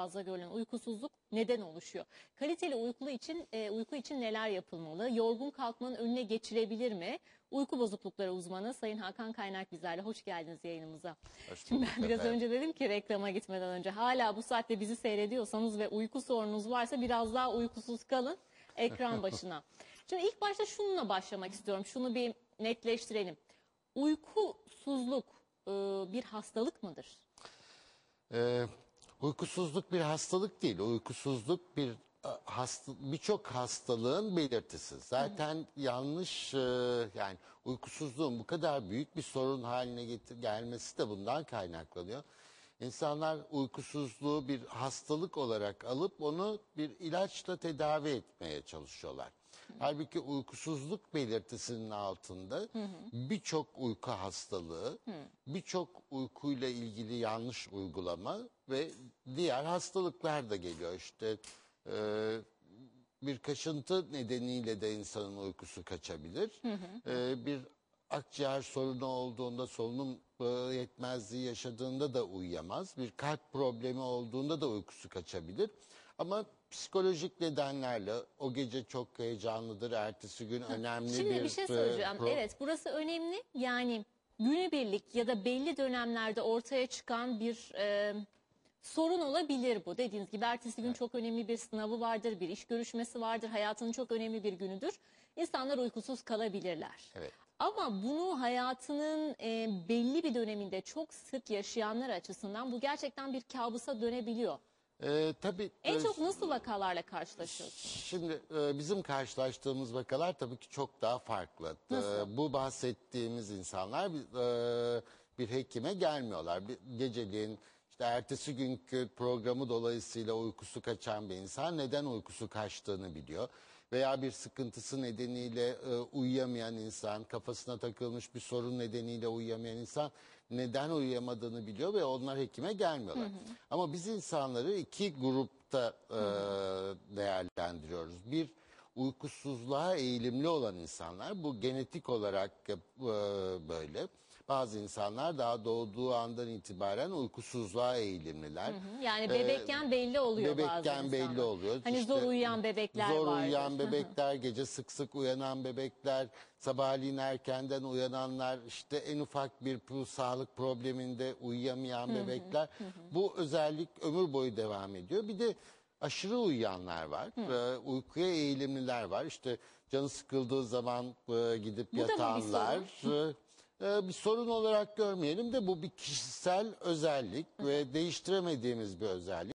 fazla görülen uykusuzluk neden oluşuyor? Kaliteli uyku için e, uyku için neler yapılmalı? Yorgun kalkmanın önüne geçilebilir mi? Uyku bozuklukları uzmanı Sayın Hakan Kaynak bizlerle. Hoş geldiniz yayınımıza. Hoş Şimdi ben biraz efendim. önce dedim ki reklama gitmeden önce hala bu saatte bizi seyrediyorsanız ve uyku sorunuz varsa biraz daha uykusuz kalın ekran başına. Şimdi ilk başta şununla başlamak istiyorum. Şunu bir netleştirelim. Uykusuzluk e, bir hastalık mıdır? Ee, uykusuzluk bir hastalık değil. Uykusuzluk bir e, hasta birçok hastalığın belirtisi. Zaten yanlış e, yani uykusuzluğun bu kadar büyük bir sorun haline getir gelmesi de bundan kaynaklanıyor. İnsanlar uykusuzluğu bir hastalık olarak alıp onu bir ilaçla tedavi etmeye çalışıyorlar. Halbuki uykusuzluk belirtisinin altında birçok uyku hastalığı, birçok uykuyla ilgili yanlış uygulama ve diğer hastalıklar da geliyor. İşte e, bir kaşıntı nedeniyle de insanın uykusu kaçabilir. E, bir akciğer sorunu olduğunda solunum e, yetmezliği yaşadığında da uyuyamaz. Bir kalp problemi olduğunda da uykusu kaçabilir. Ama psikolojik nedenlerle o gece çok heyecanlıdır, ertesi gün önemli Şimdi bir, bir şey e, söyleyeceğim. Evet burası önemli. Yani günübirlik ya da belli dönemlerde ortaya çıkan bir e, sorun olabilir bu. Dediğiniz gibi ertesi gün çok önemli bir sınavı vardır, bir iş görüşmesi vardır, hayatının çok önemli bir günüdür. İnsanlar uykusuz kalabilirler. Evet. Ama bunu hayatının e, belli bir döneminde çok sık yaşayanlar açısından bu gerçekten bir kabusa dönebiliyor. E, tabii En e, çok nasıl vakalarla karşılaşıyorsunuz? Şimdi e, bizim karşılaştığımız vakalar tabii ki çok daha farklı. E, Nasıl? bu bahsettiğimiz insanlar bir, e, bir hekime gelmiyorlar. Bir, geceliğin işte ertesi günkü programı dolayısıyla uykusu kaçan bir insan neden uykusu kaçtığını biliyor. Veya bir sıkıntısı nedeniyle e, uyuyamayan insan, kafasına takılmış bir sorun nedeniyle uyuyamayan insan neden uyuyamadığını biliyor ve onlar hekime gelmiyorlar. Ama biz insanları iki grupta e, değerlendiriyoruz. Bir uykusuzluğa eğilimli olan insanlar bu genetik olarak e, böyle. Bazı insanlar daha doğduğu andan itibaren uykusuzluğa eğilimliler. Yani bebekken belli oluyor bazı Ee, Bebekken belli insanlar. oluyor. Hani İşte zor uyuyan bebekler Zor vardır. uyuyan bebekler, gece sık sık uyanan bebekler, sabahleyin erkenden uyananlar, işte en ufak bir sağlık probleminde uyuyamayan bebekler. Bu özellik ömür boyu devam ediyor. Bir de aşırı uyuyanlar var. Ee, uykuya eğilimliler var. İşte canı sıkıldığı zaman e, gidip Bu da bir yatanlar. Ee, bir sorun olarak görmeyelim de bu bir kişisel özellik ve değiştiremediğimiz bir özellik.